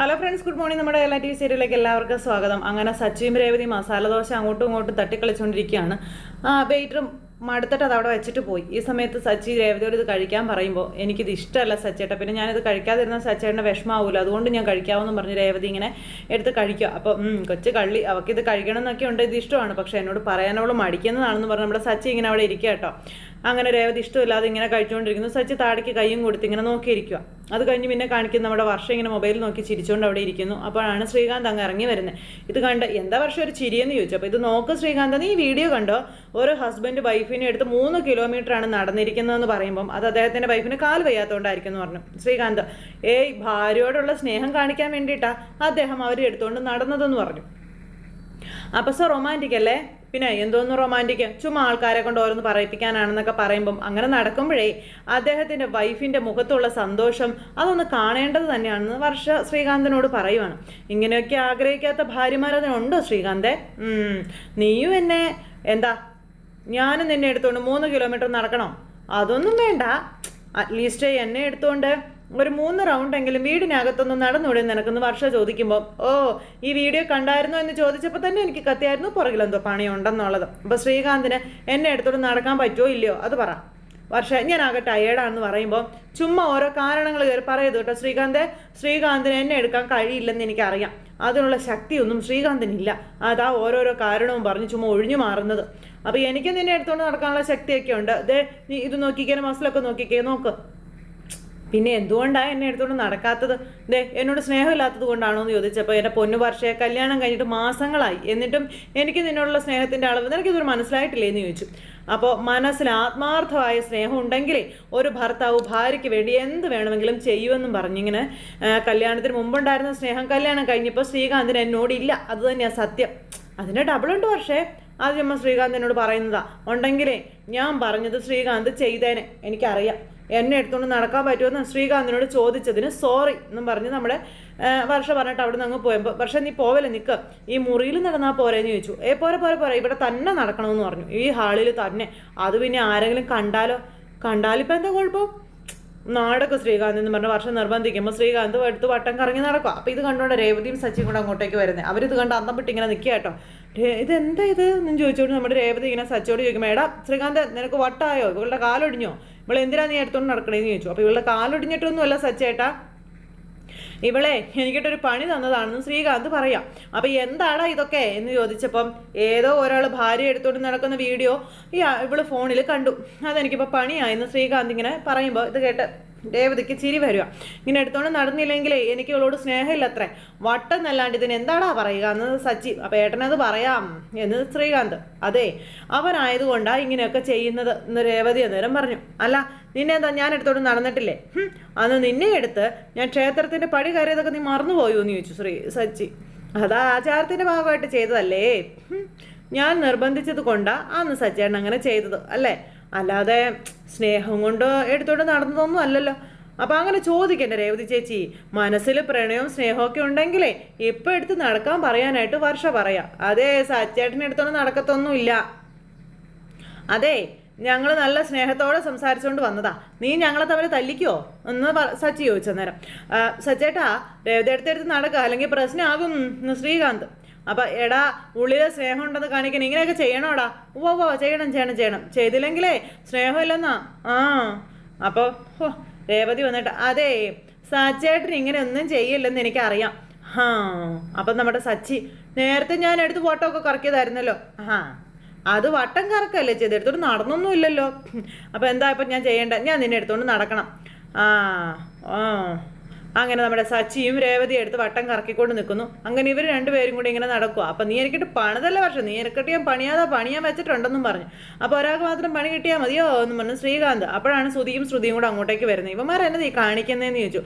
Hello friends good morning നമ്മുടെ എല്ലാ T V സീരിയലിലേക്ക് എല്ലാവർക്കും സ്വാഗതം. അങ്ങനെ സച്ചിയും രേവതി മസാല ദോശ അങ്ങോട്ടും ഇങ്ങോട്ടും തട്ടിക്കളിച്ചുകൊണ്ടിരിക്കുകയാണ്. ആ വെയിറ്ററും മടുത്തിട്ട് അത് അവിടെ വെച്ചിട്ട് പോയി. ഈ സമയത്ത് സച്ചി രേവതിയോട് ഇത് കഴിക്കാൻ പറയുമ്പോൾ എനിക്കിത് ഇഷ്ടമല്ല സച്ചേട്ട. പിന്നെ ഞാനിത് കഴിക്കാതിരുന്ന സച്ചേട്ടന്റെ വിഷമാവില്ല അതുകൊണ്ട് ഞാൻ കഴിക്കാമെന്ന് പറഞ്ഞ് രേവതി ഇങ്ങനെ എടുത്ത് കഴിക്കുക. അപ്പോൾ കൊച്ച് കള്ളി അവൾക്ക് ഇത് കഴിക്കണം എന്നൊക്കെ ഉണ്ട്. ഇത് ഇഷ്ടമാണ്. പക്ഷേ എന്നോട് പറയാനവൾ മടിക്കുന്നതാണെന്ന് പറഞ്ഞ് നമ്മുടെ സച്ചി ഇങ്ങനെ അവിടെ ഇരിക്കുക കേട്ടോ. അങ്ങനെ രേവതി ഇഷ്ടമില്ലാതെ ഇങ്ങനെ കഴിച്ചുകൊണ്ടിരിക്കുന്നു. സച്ചി താടിക്ക് കൈയും കൊടുത്ത് ഇങ്ങനെ നോക്കിയിരിക്കുക അത് കഴിഞ്ഞ് പിന്നെ കാണിക്കുന്ന നമ്മുടെ വർഷം ഇങ്ങനെ മൊബൈൽ നോക്കി ചിരിച്ചുകൊണ്ട് അവിടെ ഇരിക്കുന്നു. അപ്പോഴാണ് ശ്രീകാന്ത് അങ്ങ് ഇറങ്ങി വരുന്നത് ഇത് കണ്ട് എന്താ വർഷം ഒരു ചിരിയെന്ന് ചോദിച്ചു. അപ്പോൾ ഇത് നോക്ക് ശ്രീകാന്ത് നീ വീഡിയോ കണ്ടോ? ഒരു ഹസ്ബൻഡ് വൈഫിനെ എടുത്ത് മൂന്ന് കിലോമീറ്റർ ആണ് നടന്നിരിക്കുന്നതെന്ന് പറയുമ്പം അത് അദ്ദേഹത്തിന്റെ വൈഫിന് കാൽ വയ്യാത്തതുകൊണ്ടായിരിക്കും എന്ന് പറഞ്ഞു. ശ്രീകാന്ത് ഏയ് ഭാര്യയോടുള്ള സ്നേഹം കാണിക്കാൻ വേണ്ടിയിട്ടാ അദ്ദേഹം അവരെ എടുത്തുകൊണ്ട് നടന്നതെന്ന് പറഞ്ഞു. അപ്പൊ സോ റൊമാന്റിക് അല്ലേ? പിന്നെ എന്തോന്ന് റൊമാന്റിക് ചുമ്മാ ആൾക്കാരെ കൊണ്ട് ഓരോന്ന് പറയിപ്പിക്കാനാണെന്നൊക്കെ പറയുമ്പം അങ്ങനെ നടക്കുമ്പോഴേ അദ്ദേഹത്തിന്റെ വൈഫിന്റെ മുഖത്തുള്ള സന്തോഷം അതൊന്ന് കാണേണ്ടത് തന്നെയാണെന്ന് വർഷ ശ്രീകാന്തനോട് പറയുവാണ്. ഇങ്ങനെയൊക്കെ ആഗ്രഹിക്കാത്ത ഭാര്യമാരതിനുണ്ടോ ശ്രീകാന്തേ? നീയും എന്നെ എന്താ ഞാനും നിന്നെ എടുത്തോണ്ട് മൂന്ന് കിലോമീറ്റർ നടക്കണം? അതൊന്നും വേണ്ട. അറ്റ്ലീസ്റ്റ് എന്നെ എടുത്തോണ്ട് ഒരു മൂന്ന് റൗണ്ട് എങ്കിലും വീടിനകത്തൊന്ന് നടന്നുവിടെ നിനക്കെന്ന് വർഷ ചോദിക്കുമ്പോൾ ഓ ഈ വീഡിയോ കണ്ടായിരുന്നോ? എന്ന് ചോദിച്ചപ്പോൾ തന്നെ എനിക്ക് കത്തിയായിരുന്നു പുറകിലെന്തോ പണിയുണ്ടെന്നുള്ളത്. അപ്പോൾ ശ്രീകാന്തിന് എന്നെ എടുത്തോട്ട് നടക്കാൻ പറ്റുമോ ഇല്ലയോ? അത് പറ. വർഷ ഞാനാകെ ടയേർഡാണെന്ന് പറയുമ്പോൾ ചുമ്മാ ഓരോ കാരണങ്ങൾ കയറി പറയരുത് കേട്ടോ ശ്രീകാന്തെ. ശ്രീകാന്തിന് എന്നെ എടുക്കാൻ കഴിയില്ലെന്ന് എനിക്കറിയാം. അതിനുള്ള ശക്തിയൊന്നും ശ്രീകാന്തിനില്ല. അതാ ഓരോരോ കാരണവും പറഞ്ഞ് ചുമ്മാ ഒഴിഞ്ഞു മാറുന്നത്. അപ്പോൾ എനിക്ക് നിന്നെ എടുത്തുകൊണ്ട് നടക്കാനുള്ള ശക്തിയൊക്കെ ഉണ്ട്. ദേ നീ ഇത് നോക്കിക്കേ മസിലൊക്കെ നോക്കിക്കേ നോക്ക്. പിന്നെ എന്തുകൊണ്ടാണ് എന്നെ എടുത്തുകൊണ്ട് നടക്കാത്തത്? ദേ എന്നോട് സ്നേഹമില്ലാത്തത് കൊണ്ടാണോ എന്ന് ചോദിച്ചപ്പോൾ എന്റെ പൊന്നു വർഷയെ കല്യാണം കഴിഞ്ഞിട്ട് മാസങ്ങളായി. എന്നിട്ടും എനിക്ക് നിന്നോടുള്ള സ്നേഹത്തിന്റെ അളവ് നിനക്കിതൊരു മനസ്സിലായിട്ടില്ലേ എന്ന് ചോദിച്ചു. അപ്പോൾ മനസ്സിൽ ആത്മാർത്ഥമായ സ്നേഹം ഉണ്ടെങ്കിലേ ഒരു ഭർത്താവ് ഭാര്യയ്ക്ക് വേണ്ടി എന്ത് വേണമെങ്കിലും ചെയ്യുമെന്നും പറഞ്ഞിങ്ങനെ കല്യാണത്തിന് മുമ്പുണ്ടായിരുന്ന സ്നേഹം കല്യാണം കഴിഞ്ഞപ്പോൾ ശ്രീകാന്തിന് എന്നോടില്ല അത് തന്നെയാണ് സത്യം. അതിന്റെ ഡബിളുണ്ട് പക്ഷേ ആദ്യം ശ്രീകാന്ത് എന്നോട് പറയുന്നതാ ഉണ്ടെങ്കിലേ ഞാൻ പറഞ്ഞത് ശ്രീകാന്ത് ചെയ്തേനെ. എനിക്കറിയാം. എന്നെ എടുത്തുകൊണ്ട് നടക്കാൻ പറ്റുമെന്ന് ശ്രീകാന്തിനോട് ചോദിച്ചതിന് സോറി എന്നും പറഞ്ഞ് നമ്മുടെ വർഷ പറഞ്ഞിട്ട് അവിടെ നിന്ന് അങ്ങ് പോയപ്പോൾ വർഷ നീ പോവല്ലേ? നിൽക്ക് ഈ മുറിയിൽ നടന്നാൽ പോരേന്ന് ചോദിച്ചു. ഏ പോരെ പോരെ പോരെ. ഇവിടെ തന്നെ നടക്കണമെന്ന് പറഞ്ഞു. ഈ ഹാളിൽ തന്നെ. അത് പിന്നെ ആരെങ്കിലും കണ്ടാലോ? കണ്ടാലിപ്പോൾ എന്താ കുഴപ്പം? നാടൊക്കെ ശ്രീകാന്ത് എന്ന് പറഞ്ഞ വർഷം നിർബന്ധിക്കുമ്പോൾ ശ്രീകാന്ത് എടുത്ത് വട്ടം കറങ്ങി നടക്കുക അപ്പോൾ ഇത് കണ്ടുകൊണ്ട് രേവതിയും സച്ചിയും കൂടെ അങ്ങോട്ടേക്ക് വരുന്നത് അവരിത് കണ്ട് അന്തം വിട്ട് ഇങ്ങനെ നിൽക്കുക കേട്ടോ. ഇത് ഇതെന്താ ഇത്? എന്ന് ചോദിച്ചോണ്ട് നമ്മുടെ രേവതി ഇങ്ങനെ സച്ചോട് ചോദിക്കുമ്പോൾ എടാ ശ്രീകാന്ത് നിനക്ക് വട്ടായോ? ഇവളുടെ കാലൊടിഞ്ഞോ? ഇവൾ എന്തിനാ നീ എടുത്തോണ്ട് നടക്കണേന്ന് ചോദിച്ചു. അപ്പോൾ ഇവളുടെ കാലൊടിഞ്ഞിട്ടൊന്നുമല്ല സച്ചേട്ടാ ഇവളെ എനിക്കിട്ടൊരു പണി തന്നതാണെന്ന് ശ്രീകാന്ത് പറയാം. അപ്പൊ എന്താടാ ഇതൊക്കെ? എന്ന് ചോദിച്ചപ്പം ഏതോ ഒരാൾ ഭാര്യ എടുത്തുകൊണ്ട് നടക്കുന്ന വീഡിയോ ഈ ഇവൾ ഫോണിൽ കണ്ടു. അതെനിക്കിപ്പോ പണിയായെന്ന് ശ്രീകാന്ത് ഇങ്ങനെ പറയുമ്പോൾ ഇത് കേട്ട് രേവതിക്ക് ചിരി വരിക ഇങ്ങനെ എടുത്തോണ്ട് നടന്നില്ലെങ്കിലേ എനിക്ക് ഇവളോട് സ്നേഹമില്ല അത്രേ വട്ടം നല്ലാണ്ട് ഇതിന് എന്താടാ പറയുക? എന്ന് സച്ചി അപ്പൊ ഏട്ടനത് പറയാം എന്ന് ശ്രീകാന്ത്. അതെ അവനായതുകൊണ്ടാ ഇങ്ങനെയൊക്കെ ചെയ്യുന്നത് എന്ന് രേവതി അന്നേരം പറഞ്ഞു. അല്ല നിന്നെ എന്താ ഞാൻ എടുത്തോണ്ട് നടന്നിട്ടില്ലേ? അന്ന് നിന്നെ എടുത്ത് ഞാൻ ക്ഷേത്രത്തിന്റെ പടി കയറിയതൊക്കെ നീ മറന്നുപോയോ എന്ന് ചോദിച്ചു ശ്രീ സച്ചി. അതാ ആചാരത്തിന്റെ ഭാഗമായിട്ട് ചെയ്തതല്ലേ? ഞാൻ നിർബന്ധിച്ചത് കൊണ്ടാ അന്ന് സച്ചേട്ടൻ അങ്ങനെ ചെയ്തത് അല്ലേ? അല്ലാതെ സ്നേഹം കൊണ്ട് എടുത്തോണ്ട് നടന്നതൊന്നും അല്ലല്ലോ. അപ്പൊ അങ്ങനെ ചോദിക്കണ്ട രേവതി ചേച്ചി മനസ്സിൽ പ്രണയവും സ്നേഹമൊക്കെ ഉണ്ടെങ്കിലേ ഇപ്പൊ എടുത്ത് നടക്കാൻ പറയാനായിട്ട് വർഷ പറയാ. അതെ സച്ചേട്ടനെ എടുത്തോണ്ട് നടക്കത്തൊന്നുമില്ല. അതെ ഞങ്ങൾ നല്ല സ്നേഹത്തോടെ സംസാരിച്ചുകൊണ്ട് വന്നതാ. നീ ഞങ്ങളെ തമ്മിൽ തല്ലിക്കോ? എന്ന് സച്ചി ചോദിച്ചു നേരം സച്ചേട്ടാ രേവതി എടുത്തെടുത്ത് നടക്കുക അല്ലെങ്കിൽ പ്രശ്നമാകും ശ്രീകാന്ത്. അപ്പൊ എടാ ഉള്ളിലെ സ്നേഹം ഉണ്ടെന്ന് കാണിക്കണം. ഇങ്ങനെയൊക്കെ ചെയ്യണോടാ. ഓ ഉവ്വ ചെയ്യണം ചെയ്യണം ചെയ്യണം. ചെയ്തില്ലെങ്കിലേ സ്നേഹമില്ലെന്നാ. ആ. അപ്പോൾ ഹോ രേവതി വന്നിട്ട് അതെ സച്ചേട്ടൻ ഇങ്ങനെ ഒന്നും ചെയ്യില്ലെന്ന് എനിക്കറിയാം. ഹാ. അപ്പം നമ്മുടെ സച്ചി നേരത്തെ ഞാൻ എടുത്ത് ഫോട്ടോ ഒക്കെ കറക്കിയതായിരുന്നല്ലോ. ആ അത് വട്ടം കറക്കല്ലേ ചെയ്ത്. എടുത്തോണ്ട് നടന്നൊന്നും ഇല്ലല്ലോ. അപ്പം എന്താ ഇപ്പം ഞാൻ ചെയ്യേണ്ട? ഞാൻ നിന്നെ എടുത്തോണ്ട് നടക്കണം. ആ ആ. അങ്ങനെ നമ്മുടെ സച്ചിയും രേവതി എടുത്ത് വട്ടം കറക്കിക്കൊണ്ട് നിൽക്കുന്നു. അങ്ങനെ ഇവർ രണ്ടുപേരും കൂടി ഇങ്ങനെ നടക്കുക അപ്പം നീ എനിക്കിട്ട് പണിതല്ല വർഷം നീ എനിക്കിട്ട് ഞാൻ പണിയാതെ പണിയാൻ വെച്ചിട്ടുണ്ടെന്നും പറഞ്ഞു. അപ്പോൾ ഒരാൾക്ക് മാത്രം പണി കിട്ടിയാൽ മതിയോ എന്ന് പറഞ്ഞു ശ്രീകാന്ത്. അപ്പോഴാണ് ശ്രുതിയും ശ്രുതിയും കൂടെ അങ്ങോട്ടേക്ക് വരുന്നത്. ഇവന്മാർ എന്നെ നീ കാണിക്കുന്നതെന്ന് ചോദിച്ചു.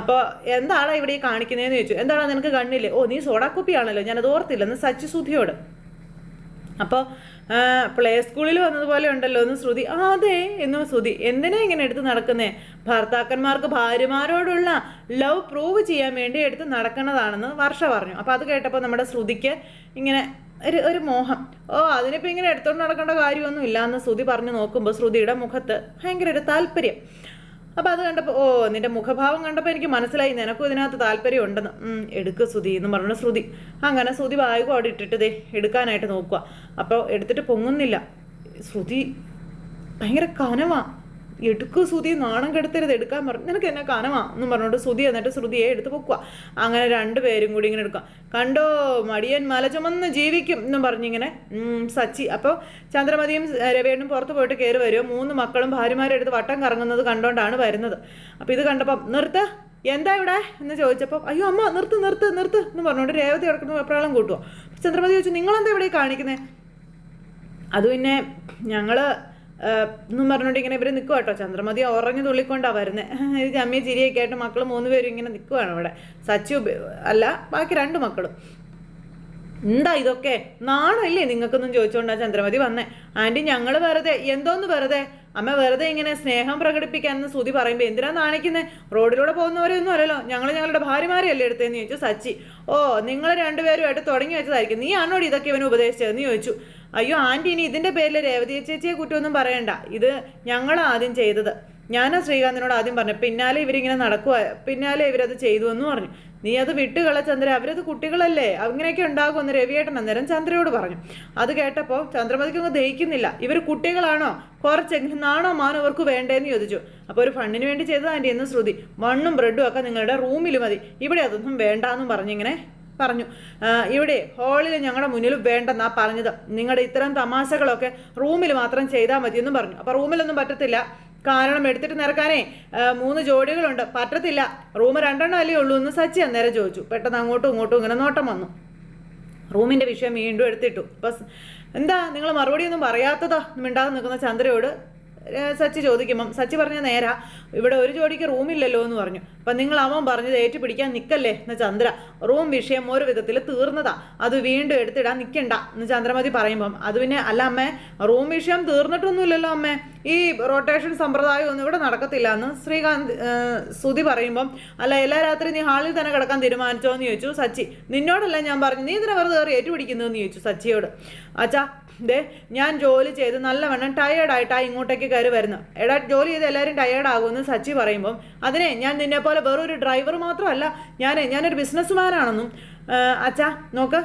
അപ്പോൾ എന്താണ് ഇവിടെ ഈ കാണിക്കുന്നതെന്ന് ചോദിച്ചു. എന്താണ് നിനക്ക് കണ്ണില്ലേ? ഓ നീ സോഡാക്കുപ്പിയാണല്ലോ. ഞാനത് ഓർത്തില്ലെന്ന് സച്ചി സുധിയോട് അപ്പോൾ പ്ലേ സ്കൂളിൽ വന്നതുപോലെ ഉണ്ടല്ലോ എന്ന് ശ്രുതി. ആ അതെ എന്ന് ശ്രുതി. എന്തിനാ ഇങ്ങനെ എടുത്ത് നടക്കുന്നേ? ഭർത്താക്കന്മാർക്ക് ഭാര്യമാരോടുള്ള ലവ് പ്രൂവ് ചെയ്യാൻ വേണ്ടി എടുത്ത് നടക്കുന്നതാണെന്ന് വർഷ പറഞ്ഞു. അപ്പോൾ അത് കേട്ടപ്പോൾ നമ്മുടെ ശ്രുതിക്ക് ഇങ്ങനെ ഒരു ഒരു മോഹം. ഓ അതിനിപ്പോൾ ഇങ്ങനെ എടുത്തോണ്ട് നടക്കേണ്ട കാര്യമൊന്നും ഇല്ല എന്ന് ശ്രുതി പറഞ്ഞു നോക്കുമ്പോൾ ശ്രുതിയുടെ മുഖത്ത് ഭയങ്കര ഒരു താല്പര്യം. അപ്പോൾ അത് കണ്ടപ്പോൾ ഓ നിന്റെ മുഖഭാവം കണ്ടപ്പോൾ എനിക്ക് മനസ്സിലായി നിനക്കും ഇതിനകത്ത് താല്പര്യം ഉണ്ടെന്ന് എടുക്കുക എടുക്ക് ശ്രുതി എന്ന് പറഞ്ഞു ശ്രുതി. അങ്ങനെ ശ്രുതി വായുവും അവിടെ ഇട്ടിട്ട് ദേ എടുക്കാനായിട്ട് നോക്കുക അപ്പോൾ എടുത്തിട്ട് പൊങ്ങുന്നില്ല. ശ്രുതി ഭയങ്കര കനവാ. എടുക്കു ശ്രുതി നാണം കെടുത്തരുത് എടുക്കാൻ പറഞ്ഞു നിനക്ക് എന്നെ കനവാ എന്നും പറഞ്ഞുകൊണ്ട് ശ്രുതി എന്നിട്ട് ശ്രുതിയെ എടുത്ത് പൊക്കുക അങ്ങനെ രണ്ടുപേരും കൂടി ഇങ്ങനെ എടുക്കുക കണ്ടോ മടിയൻ മല ചുമന്ന് ജീവിക്കും എന്നും പറഞ്ഞിങ്ങനെ. സച്ചി. അപ്പോൾ ചന്ദ്രമതിയും രവേണും പുറത്ത് പോയിട്ട് കയറി വരുമോ മൂന്ന് മക്കളും ഭാര്യമാരും എടുത്ത് വട്ടം കറങ്ങുന്നത് കണ്ടോണ്ടാണ് വരുന്നത്. അപ്പോൾ ഇത് കണ്ടപ്പം നിർത്ത് എന്താ ഇവിടെ? എന്ന് ചോദിച്ചപ്പോൾ അയ്യോ അമ്മ നിർത്ത് നിർത്ത് നിർത്ത് എന്ന് പറഞ്ഞുകൊണ്ട് രേവതി കിടക്കുന്ന വെപ്രാളം കൂട്ടുമോ ചന്ദ്രമതി ചോദിച്ചു നിങ്ങളെന്താ ഇവിടെ കാണിക്കുന്നത് അത് പിന്നെ ഞങ്ങൾ എന്നും പറഞ്ഞുകൊണ്ട് ഇങ്ങനെ ഇവർ നിൽക്കുക കേട്ടോ. ചന്ദ്രമതി ഉറഞ്ഞു തുള്ളിക്കൊണ്ടാണ് വരുന്നത് ഇത് അമ്മയെ ചിരിയൊക്കെ ആയിട്ട് മക്കൾ മൂന്ന് പേരും ഇങ്ങനെ നിൽക്കുവാണ് അവിടെ സച്ചു അല്ല ബാക്കി രണ്ട് മക്കളും. എന്താ ഇതൊക്കെ? നാണമില്ലേ നിങ്ങൾക്കൊന്നും ചോദിച്ചുകൊണ്ടാ ചന്ദ്രമതി വന്നേ. ആന്റി ഞങ്ങൾ വെറുതെ എന്തോന്ന് വെറുതെ? അമ്മ വെറുതെ ഇങ്ങനെ സ്നേഹം പ്രകടിപ്പിക്കാനെന്ന് സ്തുതി പറയുമ്പോൾ എന്തിനാ നാണിക്കുന്നത് റോഡിലൂടെ പോകുന്നവരൊന്നും അല്ലല്ലോ. ഞങ്ങൾ ഞങ്ങളുടെ ഭാര്യമാരെയല്ലേ എടുത്തതെന്ന് ചോദിച്ചു സച്ചി. ഓ നിങ്ങൾ രണ്ടുപേരുമായിട്ട് തുടങ്ങി വെച്ചതായിരിക്കും. നീ ആണോടി ഇതൊക്കെ ഇവന് ഉപദേശിച്ചതെന്ന് ചോദിച്ചു. അയ്യോ ആന്റി ഇനി ഇതിന്റെ പേരിൽ രേവതി ചേച്ചിയെ കുറ്റമൊന്നും പറയണ്ട. ഇത് ഞങ്ങൾ ആദ്യം ചെയ്തത്. ഞാനാ ശ്രീകാന്തിനോട് ആദ്യം പറഞ്ഞു പിന്നാലെ ഇവരിങ്ങനെ നടക്കുക പിന്നാലെ ഇവരത് ചെയ്തു എന്ന് പറഞ്ഞു. നീ അത് വിട്ടുകള ചന്ദ്ര. അവരത് കുട്ടികളല്ലേ. അങ്ങനെയൊക്കെ ഉണ്ടാകുമെന്ന് രവിയേട്ടൻ അന്നേരം ചന്ദ്രയോട് പറഞ്ഞു. അത് കേട്ടപ്പോൾ ചന്ദ്രമതിക്കൊന്നും ദഹിക്കുന്നില്ല. ഇവർ കുട്ടികളാണോ? കുറച്ചെങ്കിലും നാണോ മാനോ അവർക്ക് വേണ്ടേന്ന് ചോദിച്ചു. അപ്പോൾ ഒരു ഫണ്ടിന് വേണ്ടി ചെയ്തതാന്റെ എന്ന് ശ്രുതി. മണ്ണും ബ്രെഡും ഒക്കെ നിങ്ങളുടെ റൂമിൽ മതി. ഇവിടെ അതൊന്നും വേണ്ടാന്നും പറഞ്ഞിങ്ങനെ പറഞ്ഞു. ഇവിടെ ഹാളിൽ ഞങ്ങളുടെ മുന്നിൽ വേണ്ടെന്നാ പറഞ്ഞത്. നിങ്ങളുടെ ഇത്തരം തമാശകളൊക്കെ റൂമിൽ മാത്രം ചെയ്താൽ മതിയെന്നും പറഞ്ഞു. അപ്പോൾ റൂമിലൊന്നും പറ്റത്തില്ല. കാരണം എടുത്തിട്ട് നിറക്കാനേ മൂന്ന് ജോഡികളുണ്ട്. പറ്റത്തില്ല. റൂം രണ്ടെണ്ണം അല്ലേ ഉള്ളൂ എന്ന് സച്ചി അന്നേരം ചോദിച്ചു. പെട്ടെന്ന് അങ്ങോട്ടും ഇങ്ങോട്ടും ഇങ്ങനെ നോട്ടം വന്നു. റൂമിന്റെ വിഷയം വീണ്ടും എടുത്തിട്ടു. അപ്പം എന്താ നിങ്ങൾ മറുപടി ഒന്നും പറയാത്തതോ? മിണ്ടാതെ നിൽക്കുന്ന ചന്ദ്രയോട് സച്ചി ചോദിക്കുമ്പം സച്ചി പറഞ്ഞ നേരാ ഇവിടെ ഒരു ജോഡിക്ക് റൂമില്ലല്ലോ എന്ന് പറഞ്ഞു. അപ്പം നിങ്ങൾ അവൻ പറഞ്ഞത് ഏറ്റുപിടിക്കാൻ നിൽക്കല്ലേ എന്ന് ചന്ദ്ര. റൂം വിഷയം ഒരു വിധത്തിൽ തീർന്നതാ. അത് വീണ്ടും എടുത്തിടാൻ നിൽക്കണ്ട എന്ന് ചന്ദ്രമതി പറയുമ്പം. അത് പിന്നെ അല്ല അമ്മേ റൂം വിഷയം തീർന്നിട്ടൊന്നുമില്ലല്ലോ അമ്മേ. ഈ റൊട്ടേഷൻ സമ്പ്രദായം ഒന്നും ഇവിടെ നടക്കത്തില്ല എന്ന് ശ്രീകാന്ത് സുതി പറയുമ്പം അല്ല എല്ലാ രാത്രി നീ ഹാളിൽ തന്നെ കിടക്കാൻ തീരുമാനിച്ചോ എന്ന് ചോദിച്ചു സച്ചി. നിന്നോടല്ല ഞാൻ പറഞ്ഞു നീ ഇതിനെ വെറുതെ കയറി ഏറ്റുപിടിക്കുന്നതെന്ന് ചോദിച്ചു സച്ചിയോട്. അച്ഛാ ദേ ഞാൻ ജോലി ചെയ്ത് നല്ലവണ്ണം ടയേർഡായിട്ടാണ് ഇങ്ങോട്ടേക്ക് കയറി വരുന്നത് എടാ ജോലി ചെയ്ത് എല്ലാവരും ടയേർഡാകുമെന്ന് സച്ചി പറയുമ്പം അതിനെ ഞാൻ നിന്നെ പോലെ വെറൊരു ഡ്രൈവർ മാത്രമല്ല ഞാൻ ഞാനൊരു ബിസിനസ്സുമാനാണെന്നും അച്ഛാ നോക്ക്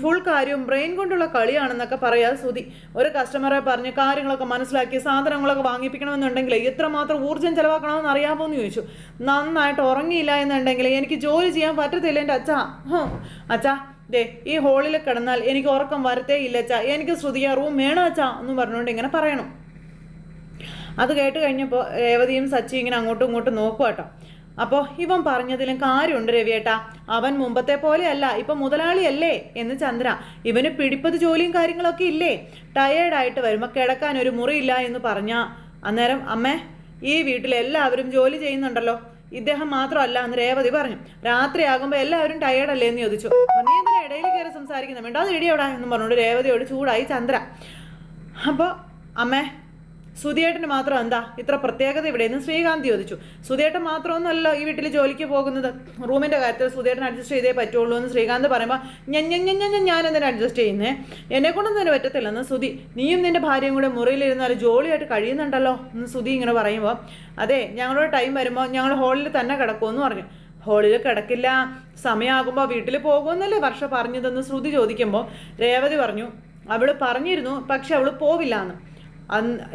ഫുൾ കാര്യവും ബ്രെയിൻ കൊണ്ടുള്ള കളിയാണെന്നൊക്കെ പറയാ സുതി ഒരു കസ്റ്റമറെ പറഞ്ഞ് കാര്യങ്ങളൊക്കെ മനസ്സിലാക്കി സാധനങ്ങളൊക്കെ വാങ്ങിപ്പിക്കണമെന്നുണ്ടെങ്കിൽ എത്രമാത്രം ഊർജം ചെലവാക്കണമെന്ന് അറിയാമോ എന്ന് ചോദിച്ചു. നന്നായിട്ട് ഉറങ്ങിയില്ല എന്നുണ്ടെങ്കിൽ എനിക്ക് ജോലി ചെയ്യാൻ പറ്റത്തില്ല എന്റെ അച്ഛാ. അച്ഛാ ദേ ഈ ഹോളിൽ കിടന്നാൽ എനിക്ക് ഉറക്കം വരത്തേ ഇല്ല അച്ഛാ. എനിക്ക് ശ്രുതിയ റൂം വേണോ അച്ഛാ എന്ന് പറഞ്ഞുകൊണ്ട് ഇങ്ങനെ പറയണം. അത് കേട്ട് കഴിഞ്ഞപ്പോൾ രേവതിയും സച്ചി ഇങ്ങനെ അങ്ങോട്ടും ഇങ്ങോട്ടും നോക്കുക കേട്ടോ അപ്പോൾ ഇവൻ പറഞ്ഞതിലും കാര്യമുണ്ട് രവിയേട്ടാ. അവൻ മുമ്പത്തെ പോലെയല്ല ഇപ്പം മുതലാളിയല്ലേ എന്ന് ചന്ദ്ര. ഇവന് പിടിപ്പത് ജോലിയും കാര്യങ്ങളൊക്കെ ഇല്ലേ? ടയേർഡായിട്ട് വരുമ്പോൾ കിടക്കാൻ ഒരു മുറിയില്ല എന്ന് പറഞ്ഞാൽ അന്നേരം അമ്മേ ഈ വീട്ടിൽ എല്ലാവരും ജോലി ചെയ്യുന്നുണ്ടല്ലോ. ഇദ്ദേഹം മാത്രമല്ല എന്ന് രേവതി പറഞ്ഞു. രാത്രിയാകുമ്പോൾ എല്ലാവരും ടയേർഡല്ലേ എന്ന് ചോദിച്ചു. "അപ്പോൾ നീ ഇടയിൽ കയറി സംസാരിക്കുന്നത് വേണ്ട അത് ഇടിയവിടാ എന്ന് പറഞ്ഞുകൊണ്ട് രേവതിയോട് ചൂടായി ചന്ദ്ര. അപ്പോൾ അമ്മേ സുധിയേട്ടന് മാത്രം എന്താ ഇത്ര പ്രത്യേകത ഇവിടെ? നിന്ന് ശ്രീകാന്ത് ചോദിച്ചു. സുധിയേട്ടൻ മാത്രമൊന്നുമല്ലോ ഈ വീട്ടിൽ ജോലിക്ക് പോകുന്നത്. റൂമിന്റെ കാര്യത്തിൽ സുധിയേട്ടൻ അഡ്ജസ്റ്റ് ചെയ്തേ പറ്റുള്ളൂ എന്ന് ശ്രീകാന്ത് പറയുമ്പോൾ ഞാൻ ഞാൻ ഞാൻ ഞാൻ ഞാൻ എന്തിനാ അഡ്ജസ്റ്റ് ചെയ്യുന്നേ? എന്നെ കൊണ്ടൊന്നും തന്നെ പറ്റത്തില്ലെന്ന് സുധി. നീയും നിന്റെ ഭാര്യയും കൂടെ മുറിയിലിരുന്നാൽ ജോലിയായിട്ട് കഴിയുന്നുണ്ടല്ലോ എന്ന് സുധി ഇങ്ങനെ പറയുമ്പോൾ അതെ ഞങ്ങളുടെ ടൈം വരുമ്പോൾ ഞങ്ങൾ ഹോളിൽ തന്നെ കിടക്കുമെന്ന് പറഞ്ഞു. ഹോളിൽ കിടക്കില്ല. സമയമാകുമ്പോൾ വീട്ടിൽ പോകുമെന്നല്ലേ വർഷ പറഞ്ഞതെന്ന് ശ്രുതി ചോദിക്കുമ്പോൾ രേവതി പറഞ്ഞു അവൾ പറഞ്ഞിരുന്നു പക്ഷെ അവൾ പോവില്ല എന്ന്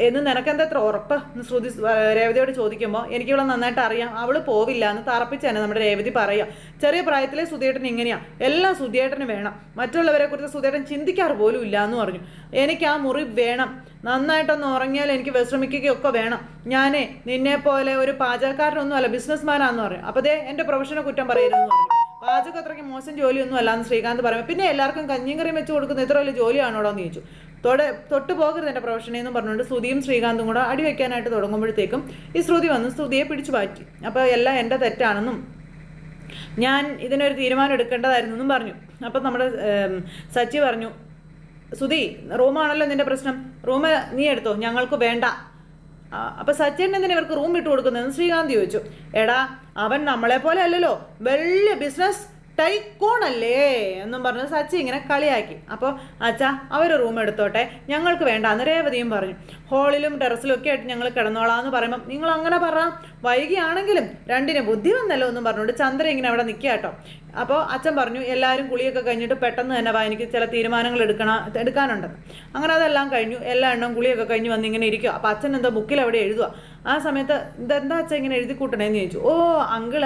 എന്ന് നിനക്കെന്താ എത്ര ഉറപ്പ്? ശ്രുതി രേവതിയോട് ചോദിക്കുമ്പോൾ എനിക്ക് ഇവിടെ നന്നായിട്ട് അറിയാം അവൾ പോവില്ല എന്ന് തറപ്പിച്ചാണ് നമ്മുടെ രേവതി പറയുക ചെറിയ പ്രായത്തിലെ സുധിയേട്ടൻ ഇങ്ങനെയാ. എല്ലാം സുധിയേട്ടന് വേണം. മറ്റുള്ളവരെ കുറിച്ച് സുധിയേട്ടൻ ചിന്തിക്കാറ് പോലും ഇല്ല എന്ന് പറഞ്ഞു. എനിക്ക് ആ മുറി വേണം. നന്നായിട്ടൊന്ന് ഉറങ്ങിയാൽ എനിക്ക് വിശ്രമിക്കുകയൊക്കെ വേണം. ഞാനേ നിന്നെ പോലെ ഒരു പാചകക്കാരനൊന്നും അല്ല ബിസിനസ്മാനാന്ന് പറഞ്ഞു അപ്പോൾ ദേ എന്റെ പ്രൊഫഷനെ കുറ്റം പറയരുതെന്ന് പറഞ്ഞു. പാചകം അത്രയ്ക്ക് മോശം ജോലിയൊന്നും അല്ലാന്ന് ശ്രീകാന്ത് പറയുമ്പോൾ പിന്നെ എല്ലാവർക്കും കഞ്ഞിയും കറിയും വെച്ച് കൊടുക്കുന്ന ഇത്ര വലിയ ജോലിയാണോടോ? എന്ന് ചോദിച്ചു. തൊടെ തൊട്ട് പോകരുത് എന്റെ പ്രൊഫഷനെ എന്ന് പറഞ്ഞുകൊണ്ട് ശ്രുതിയും ശ്രീകാന്തും കൂടെ അടി വയ്ക്കാനായിട്ട് തുടങ്ങുമ്പോഴത്തേക്കും ഈ ശ്രുതി വന്ന് ശ്രുതിയെ പിടിച്ചു പാറ്റി അപ്പോൾ എല്ലാം എന്റെ തെറ്റാണെന്നും ഞാൻ ഇതിനൊരു തീരുമാനം എടുക്കേണ്ടതായിരുന്നു എന്നും പറഞ്ഞു. അപ്പം നമ്മുടെ സച്ചി പറഞ്ഞു സുധി റൂമാണല്ലോ നിന്റെ പ്രശ്നം. റൂം നീ എടുത്തോ? ഞങ്ങൾക്ക് വേണ്ട. അപ്പൊ സച്ചിൻ എന്തിനാ ഇവർക്ക് റൂം ഇട്ട് കൊടുക്കുന്നതെന്ന് ശ്രീകാന്ത് ചോദിച്ചു. എടാ അവൻ നമ്മളെ പോലെ അല്ലല്ലോ. വലിയ ബിസിനസ് ടൈക്കോണല്ലേ എന്നും പറഞ്ഞ് സച്ചി ഇങ്ങനെ കളിയാക്കി. അപ്പോൾ അച്ഛാ അവർ റൂം എടുത്തോട്ടെ. ഞങ്ങൾക്ക് വേണ്ട. അന്ന് രേവതിയും പറഞ്ഞു. ഹോളിലും ടെറസിലും ഒക്കെ ആയിട്ട് ഞങ്ങൾ കിടന്നോളാം എന്ന് പറയുമ്പോൾ നിങ്ങൾ അങ്ങനെ പറ. വൈകിയാണെങ്കിലും രണ്ടിന് ബുദ്ധി വന്നല്ലോ എന്നും പറഞ്ഞുകൊണ്ട് ചന്ദ്ര ഇങ്ങനെ അവിടെ നിൽക്കുക കേട്ടോ അപ്പോൾ അച്ഛൻ പറഞ്ഞു എല്ലാവരും കുളിയൊക്കെ കഴിഞ്ഞിട്ട് പെട്ടെന്ന് തന്നെ വാ എനിക്ക് ചില തീരുമാനങ്ങൾ എടുക്കണം എടുക്കാനുണ്ടെന്ന് അങ്ങനെ അതെല്ലാം കഴിഞ്ഞു. എല്ലാ എണ്ണം കുളിയൊക്കെ കഴിഞ്ഞ് വന്ന് ഇങ്ങനെ ഇരിക്കുക അപ്പോൾ അച്ഛൻ എന്താ ബുക്കിൽ അവിടെ എഴുതുക ആ സമയത്ത് ഇതെന്താ അച്ഛൻ ഇങ്ങനെ എഴുതി കൂട്ടണേന്ന് ചോദിച്ചു. ഓ അങ്കിൾ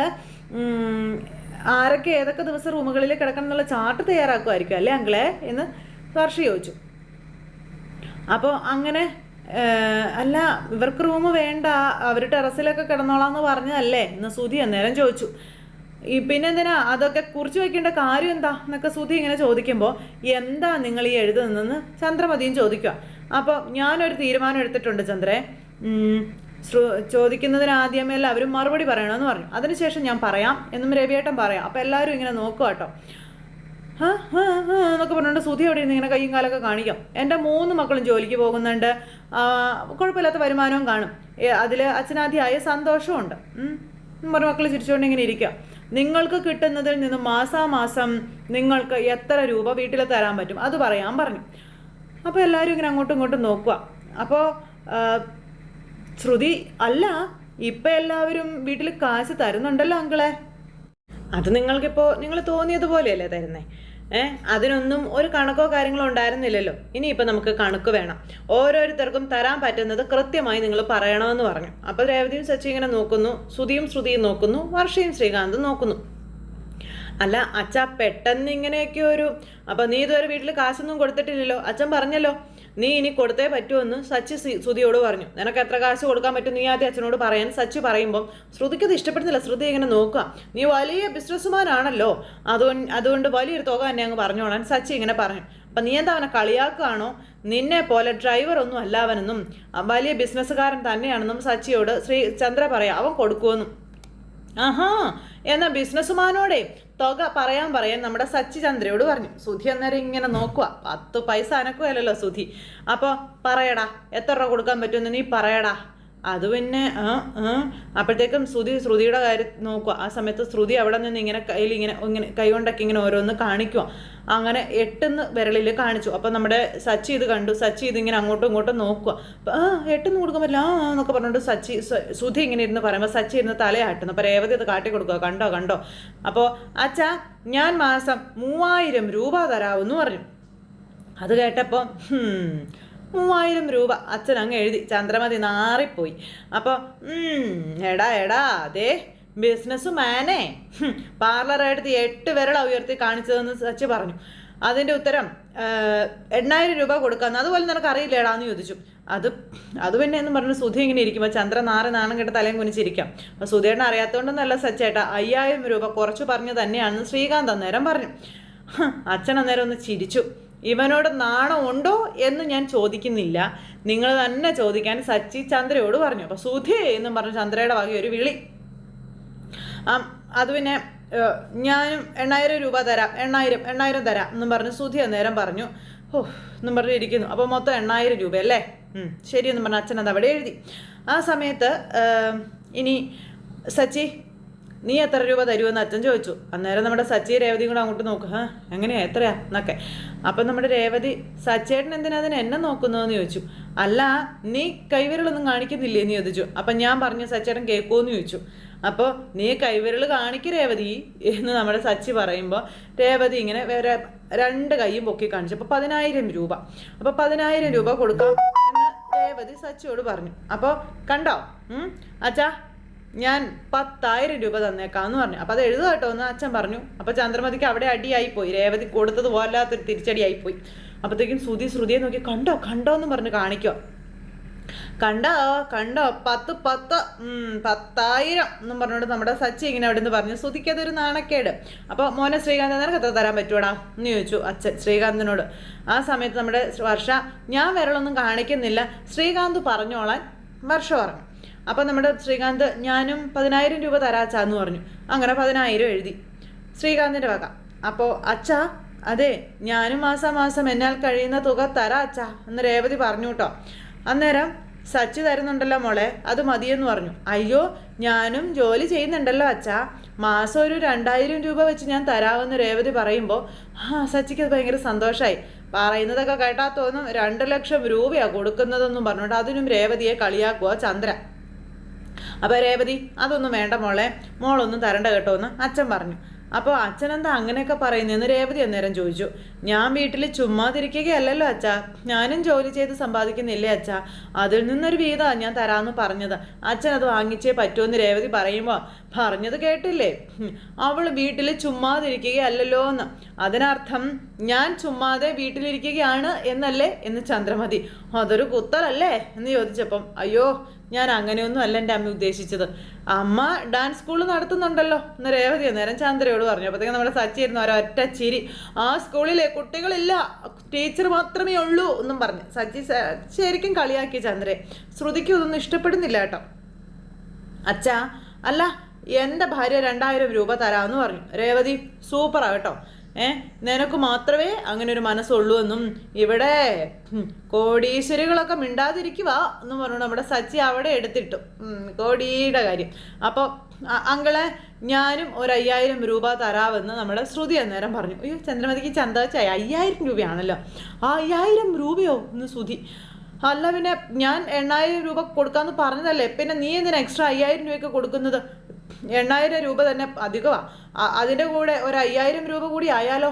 ആരൊക്കെ ഏതൊക്കെ ദിവസം റൂമുകളിൽ കിടക്കണം എന്നുള്ള ചാർട്ട് തയ്യാറാക്കുമായിരിക്കും അല്ലേ അങ്കിളെ? എന്ന് വർഷ ചോദിച്ചു. അപ്പോൾ അങ്ങനെ അല്ല ഇവർക്ക് റൂം വേണ്ട അവർ ടെറസിലൊക്കെ കിടന്നോളാം എന്ന് പറഞ്ഞതല്ലേ? എന്ന് സുധി അന്നേരം ചോദിച്ചു. ഈ പിന്നെ എന്തിനാ അതൊക്കെ കുറിച്ച് വെക്കേണ്ട കാര്യം എന്താ? എന്നൊക്കെ സുധി ഇങ്ങനെ ചോദിക്കുമ്പോൾ എന്താ നിങ്ങൾ ഈ എഴുതുന്നതെന്ന് ചന്ദ്രമതിയും ചോദിക്കുക അപ്പോൾ ഞാനൊരു തീരുമാനം എടുത്തിട്ടുണ്ട് ചന്ദ്രേ. ചോദിക്കുന്നതിന് ആദ്യമേ അവരും മറുപടി പറയണമെന്ന് പറഞ്ഞു. അതിനുശേഷം ഞാൻ പറയാം എന്നും രവിയേട്ടൻ പറയാം. അപ്പോൾ എല്ലാവരും ഇങ്ങനെ നോക്കുക കേട്ടോ. എന്നൊക്കെ പറഞ്ഞുകൊണ്ട് സുധി അവിടെ ഇരുന്ന് ഇങ്ങനെ കയ്യും കാലൊക്കെ കാണിക്കാം. എന്റെ മൂന്ന് മക്കളും ജോലിക്ക് പോകുന്നുണ്ട്. കുഴപ്പമില്ലാത്ത വരുമാനവും കാണും. അതിൽ അച്ഛനാദ്യമായ സന്തോഷമുണ്ട്. എന്ന് മക്കൾ ചിരിച്ചുകൊണ്ട് ഇങ്ങനെ ഇരിക്കുക നിങ്ങൾക്ക് കിട്ടുന്നതിൽ നിന്ന് മാസാമാസം നിങ്ങൾക്ക് എത്ര രൂപ വീട്ടിൽ തരാൻ പറ്റും? അത് പറയാൻ പറഞ്ഞു. അപ്പോൾ എല്ലാവരും ഇങ്ങനെ അങ്ങോട്ടും ഇങ്ങോട്ടും നോക്കുക. അപ്പോൾ ശ്രുതി അല്ല ഇപ്പം എല്ലാവരും വീട്ടിൽ കാശ് തരുന്നുണ്ടല്ലോ അങ്കിളെ. അത് നിങ്ങൾക്കിപ്പോൾ നിങ്ങൾ തോന്നിയതുപോലെയല്ലേ തരുന്നേ? ഏ അതിനൊന്നും ഒരു കണക്കോ കാര്യങ്ങളോ ഉണ്ടായിരുന്നില്ലല്ലോ. ഇനി ഇനിയിപ്പോൾ നമുക്ക് കണക്ക് വേണം. ഓരോരുത്തർക്കും തരാൻ പറ്റുന്നത് കൃത്യമായി നിങ്ങൾ പറയണമെന്ന് പറഞ്ഞു. അപ്പോൾ രേവതിയും സച്ചി ഇങ്ങനെ നോക്കുന്നു ശ്രുതിയും ശ്രുതിയും നോക്കുന്നു വർഷയും ശ്രീകാന്തും നോക്കുന്നു. അല്ല അച്ഛ പെട്ടെന്ന് ഇങ്ങനെയൊക്കെ ഒരു അപ്പം നീ ഇതുവരെ വീട്ടിൽ കാശൊന്നും കൊടുത്തിട്ടില്ലല്ലോ. അച്ഛൻ പറഞ്ഞല്ലോ നീ ഇനി കൊടുത്തേ പറ്റുമെന്ന് സച്ചി ശ്രുതിയോട് പറഞ്ഞു. നിനക്ക് എത്ര കാശ് കൊടുക്കാൻ പറ്റും നീ ആദ്യം അച്ഛനോട് പറയാൻ. സച്ചി പറയുമ്പം ശ്രുതിക്ക് അത് ഇഷ്ടപ്പെടുന്നില്ല. ശ്രുതി ഇങ്ങനെ നോക്കുക. നീ വലിയ ബിസിനസ്സുമാനാണല്ലോ. അതുകൊണ്ട് അതുകൊണ്ട് വലിയൊരു തുക തന്നെ അങ്ങ് പറഞ്ഞോളാൻ. സച്ചി ഇങ്ങനെ പറഞ്ഞു. അപ്പം നീ എന്താ അവനെ കളിയാക്കുകയാണോ? നിന്നെ പോലെ ഡ്രൈവർ ഒന്നും അല്ല അവനെന്നും വലിയ ബിസിനസ്സുകാരൻ തന്നെയാണെന്നും സച്ചിയോട് ശ്രീ ചന്ദ്ര പറയാം. അവൻ കൊടുക്കുമെന്നും. ആഹാ. എന്നാ ബിസിനസ്സുമാനോടെ. തുക പറയാൻ പറയാൻ നമ്മുടെ സച്ചി ചന്ദ്രയോട് പറഞ്ഞു സുധി അന്നേരം ഇങ്ങനെ നോക്കുക പത്ത് പൈസ അനക്കുകയല്ലോ സുധി. അപ്പോൾ പറയടാ എത്ര രൂപ കൊടുക്കാൻ പറ്റുമെന്ന് നീ പറയടാ. അത് പിന്നെ അപ്പോഴത്തേക്കും ശ്രുതി ശ്രുതിയുടെ കാര്യം നോക്കുക. ആ സമയത്ത് ശ്രുതി അവിടെ നിന്ന് ഇങ്ങനെ കയ്യിൽ ഇങ്ങനെ ഇങ്ങനെ കൈകൊണ്ടൊക്കെ ഇങ്ങനെ ഓരോന്ന് കാണിക്കുക. അങ്ങനെ എട്ടെന്ന് വിരലിൽ കാണിച്ചു. അപ്പം നമ്മുടെ സച്ചി ഇത് കണ്ടു. സച്ചി ഇതിങ്ങനെ അങ്ങോട്ടും ഇങ്ങോട്ടും നോക്കുക. ആ എട്ടെന്ന് കൊടുക്കാൻ പറ്റില്ല ആ എന്നൊക്കെ പറഞ്ഞുകൊണ്ട് സച്ചി ശ്രുതി ഇങ്ങനെ ഇരുന്ന് പറയുമ്പോൾ സച്ചി ഇരുന്ന് തലയാട്ടുന്നു. അപ്പോൾ രേവതി അത് കാട്ടി കൊടുക്കുക. കണ്ടോ കണ്ടോ? അപ്പോൾ അച്ഛാ ഞാൻ മാസം മൂവായിരം രൂപ തരാമെന്ന് പറഞ്ഞു. അത് കേട്ടപ്പോൾ മൂവായിരം രൂപ. അച്ഛൻ അങ്ങ് എഴുതി. ചന്ദ്രമതി നാറിപ്പോയി. അപ്പോൾ എടാ എടാ അതെ ബിസിനസ് മാനേ പാർലർ എടുത്ത് എട്ട് വിരള ഉയർത്തി കാണിച്ചതെന്ന് സച്ച് പറഞ്ഞു. അതിന്റെ ഉത്തരം എണ്ണായിരം രൂപ കൊടുക്കാമെന്ന് അതുപോലെ നിനക്ക് അറിയില്ലേടാന്ന് ചോദിച്ചു. അത് അത് പിന്നെ എന്ന് പറഞ്ഞു സുധി ഇങ്ങനെ ഇരിക്കുമ്പോൾ ചന്ദ്ര നാറ് നാണം കെട്ട് തലയും കുനിച്ചിരിക്കാം. അപ്പോൾ സുധേണ്ണ അറിയാത്തതുകൊണ്ടൊന്നല്ല സച്ചേട്ടാ അയ്യായിരം രൂപ കുറച്ച് പറഞ്ഞു തന്നെയാണെന്ന് ശ്രീകാന്ത് അന്നേരം പറഞ്ഞു. അച്ഛൻ അന്നേരം ഒന്ന് ചിരിച്ചു. ഇവനോട് നാണം ഉണ്ടോ എന്ന് ഞാൻ ചോദിക്കുന്നില്ല. നിങ്ങൾ തന്നെ ചോദിക്കാൻ സച്ചി ചന്ദ്രയോട് പറഞ്ഞു. അപ്പോൾ സുധി എന്ന് പറഞ്ഞു ചന്ദ്രയുടെ വക ഒരു വിളി അത് പിന്നെ ഞാനും എണ്ണായിരം രൂപ തരാം എണ്ണായിരം എണ്ണായിരം തരാം എന്നും പറഞ്ഞ് സുധി അന്നേരം പറഞ്ഞു. ഓ എന്നും പറഞ്ഞു ഇരിക്കുന്നു. അപ്പോൾ മൊത്തം എണ്ണായിരം രൂപ അല്ലേ ഉം, ശരി എന്നും പറഞ്ഞ് അച്ഛൻ അത് അവിടെ എഴുതി. ആ സമയത്ത് ഇനി സച്ചി നീ എത്ര രൂപ തരുമെന്ന് അച്ഛൻ ചോദിച്ചു. അന്നേരം നമ്മുടെ സച്ചി രേവതി കൂടെ അങ്ങോട്ട് നോക്കുക എങ്ങനെയാ? എത്രയാ? എന്നൊക്കെ. അപ്പം നമ്മുടെ രേവതി സച്ചേട്ടൻ എന്തിനാ അതിന് എന്നെ നോക്കുന്നതെന്ന് ചോദിച്ചു. അല്ല നീ കൈവിരലൊന്നും കാണിക്കുന്നില്ലേ എന്ന് ചോദിച്ചു. അപ്പം ഞാൻ പറഞ്ഞു സച്ചേട്ടൻ കേൾക്കുമെന്ന് ചോദിച്ചു. അപ്പോൾ നീ കൈവിരൽ കാണിക്ക് രേവതി എന്ന് നമ്മുടെ സച്ചി പറയുമ്പോൾ രേവതി ഇങ്ങനെ വേറെ രണ്ട് കൈയും പൊക്കി കാണിച്ചു. അപ്പോൾ പതിനായിരം രൂപ. അപ്പോൾ പതിനായിരം രൂപ കൊടുക്കാം എന്ന് രേവതി സച്ചിയോട് പറഞ്ഞു. അപ്പോൾ കണ്ടോ? അച്ഛാ ഞാൻ പത്തായിരം രൂപ തന്നേക്കാന്ന് പറഞ്ഞു. അപ്പോൾ അത് എഴുതുക കേട്ടോ എന്ന് അച്ഛൻ പറഞ്ഞു. അപ്പോൾ ചന്ദ്രമതിക്ക് അവിടെ അടിയായിപ്പോയി രേവതി കൊടുത്തത് പോലാത്തൊരു തിരിച്ചടിയായിപ്പോയി അപ്പോഴത്തേക്കും ശ്രുതി ശ്രുതിയെ നോക്കി കണ്ടോ കണ്ടോ എന്ന് പറഞ്ഞ് കാണിക്കുക കണ്ടോ കണ്ടോ പത്ത് പത്ത് പത്തായിരം എന്നും പറഞ്ഞുകൊണ്ട് നമ്മുടെ സച്ചി ഇങ്ങനെ അവിടെ നിന്ന് പറഞ്ഞു. ശ്രുതിക്ക് അതൊരു നാണക്കേട്. അപ്പോൾ മോനെ ശ്രീകാന്ത് നിനക്ക് എത്ര തരാൻ പറ്റുവാടാ? എന്ന് ചോദിച്ചു അച്ഛൻ ശ്രീകാന്തിനോട്. ആ സമയത്ത് നമ്മുടെ വർഷ ഞാൻ വിരളൊന്നും കാണിക്കുന്നില്ല. ശ്രീകാന്ത് പറഞ്ഞോളാൻ. വർഷ പറഞ്ഞു. അപ്പോൾ നമ്മുടെ ശ്രീകാന്ത് ഞാനും പതിനായിരം രൂപ തരാച്ചാന്ന് പറഞ്ഞു. അങ്ങനെ പതിനായിരം എഴുതി. ശ്രീകാന്തിന്റെ വക. അപ്പോൾ അച്ഛാ അതെ ഞാനും മാസം മാസം എന്നാൽ കഴിയുന്ന തുക തരാ അച്ഛാ എന്ന് രേവതി പറഞ്ഞു കേട്ടോ. അന്നേരം സച്ചി തരുന്നുണ്ടല്ലോ മോളെ അത് മതിയെന്ന് പറഞ്ഞു. അയ്യോ ഞാനും ജോലി ചെയ്യുന്നുണ്ടല്ലോ അച്ഛാ. മാസം ഒരു രണ്ടായിരം രൂപ വെച്ച് ഞാൻ തരാമെന്ന് രേവതി പറയുമ്പോൾ ആ സച്ചിക്ക് അത് ഭയങ്കര സന്തോഷമായി പറയുന്നതൊക്കെ കേട്ടാ തോന്നും രണ്ട് ലക്ഷം രൂപയാണ് കൊടുക്കുന്നതെന്നും പറഞ്ഞുകൊണ്ട് അതിനും രേവതിയെ കളിയാക്കുക ചന്ദ്ര അപ്പോൾ രേവതി അതൊന്നും വേണ്ട മോളെ. മോളൊന്നും തരണ്ട കേട്ടോ എന്ന് അച്ഛൻ പറഞ്ഞു. അപ്പോൾ അച്ഛൻ എന്താ അങ്ങനെയൊക്കെ പറയുന്നതെന്ന് രേവതി അന്നേരം ചോദിച്ചു. ഞാൻ വീട്ടിൽ ചുമ്മാതിരിക്കുകയല്ലല്ലോ അച്ഛാ. ഞാനും ജോലി ചെയ്ത് സമ്പാദിക്കുന്നില്ലേ അച്ഛാ. അതിൽ നിന്നൊരു വീതമാണ് ഞാൻ തരാമെന്ന് പറഞ്ഞത്. അച്ഛൻ അത് വാങ്ങിച്ചേ പറ്റുമെന്ന് രേവതി പറയുമ്പോൾ പറഞ്ഞത് കേട്ടില്ലേ? അവൾ വീട്ടിൽ ചുമ്മാതിരിക്കുകയല്ലല്ലോ എന്ന്. അതിനർത്ഥം ഞാൻ ചുമ്മാതെ വീട്ടിലിരിക്കുകയാണ് എന്നല്ലേ എന്ന് ചന്ദ്രമതി. അതൊരു കുത്തലല്ലേ? എന്ന് ചോദിച്ചപ്പം അയ്യോ ഞാൻ അങ്ങനെയൊന്നും അല്ല എന്റെ അമ്മ ഉദ്ദേശിച്ചത്. അമ്മ ഡാൻസ് സ്കൂൾ നടത്തുന്നുണ്ടല്ലോ. എന്ന് രേവതി നേരം ചാന്ദ്രയോട് പറഞ്ഞു. അപ്പോഴത്തേക്കും നമ്മുടെ സച്ചിയിരുന്നു ഒരൊറ്റ ചിരി. ആ സ്കൂളിലെ കുട്ടികളില്ല. ടീച്ചർ മാത്രമേ ഉള്ളൂ എന്നും പറഞ്ഞു. സച്ചി ശരിക്കും കളിയാക്കി ചന്ദ്രയെ ശ്രുതിക്ക് ഇതൊന്നും ഇഷ്ടപ്പെടുന്നില്ല കേട്ടോ. അച്ഛാ അല്ല എന്റെ ഭാര്യ രണ്ടായിരം രൂപ തരാമെന്ന് പറഞ്ഞു. രേവതി സൂപ്പറാ കേട്ടോ. ഏ? നിനക്ക് മാത്രമേ അങ്ങനെ ഒരു മനസ്സുള്ളൂ എന്നും ഇവിടെ കോടീശ്വരികളൊക്കെ മിണ്ടാതിരിക്കുക എന്ന് പറഞ്ഞു നമ്മുടെ സച്ചി അവിടെ എടുത്തിട്ടു. കോടിയുടെ കാര്യം. അപ്പോൾ അങ്കളെ ഞാനും ഒരു അയ്യായിരം രൂപ തരാമെന്ന് നമ്മുടെ ശ്രുതി അന്നേരം പറഞ്ഞു. അയ്യോ ചന്ദ്രമതിക്ക് ചന്താച്ചായി അയ്യായിരം രൂപയാണല്ലോ. ആ അയ്യായിരം രൂപയോ എന്ന് ശ്രുതി. അല്ല പിന്നെ ഞാൻ എണ്ണായിരം രൂപ കൊടുക്കാമെന്ന് പറഞ്ഞതല്ലേ. പിന്നെ നീ എന്തിനാ എക്സ്ട്രാ അയ്യായിരം രൂപയൊക്കെ കൊടുക്കുന്നത്? എണ്ണായിരം രൂപ തന്നെ അധികമാണ് അതിന്റെ കൂടെ ഒരു അയ്യായിരം രൂപ കൂടി ആയാലോ?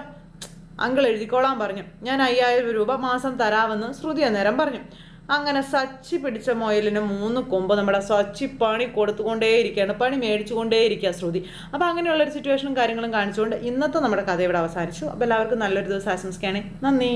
അങ്കിൾ എഴുതിക്കോളാൻ പറഞ്ഞു. ഞാൻ അയ്യായിരം രൂപ മാസം തരാമെന്ന് ശ്രുതി അന്നേരം പറഞ്ഞു. അങ്ങനെ സച്ചി പിടിച്ച മൊയലിന് മൂന്ന് കൊമ്പ് നമ്മുടെ സച്ചി പണി കൊടുത്തുകൊണ്ടേയിരിക്കുകയാണ്. പണി മേടിച്ചുകൊണ്ടേയിരിക്കുക ശ്രുതി. അപ്പോൾ അങ്ങനെയുള്ളൊരു സിറ്റുവേഷനും കാര്യങ്ങളും കാണിച്ചുകൊണ്ട് ഇന്നത്തെ നമ്മുടെ കഥ ഇവിടെ അവസാനിച്ചു. അപ്പോൾ എല്ലാവർക്കും നല്ലൊരു ദിവസം ആശംസിക്കുകയാണെങ്കിൽ നന്ദി.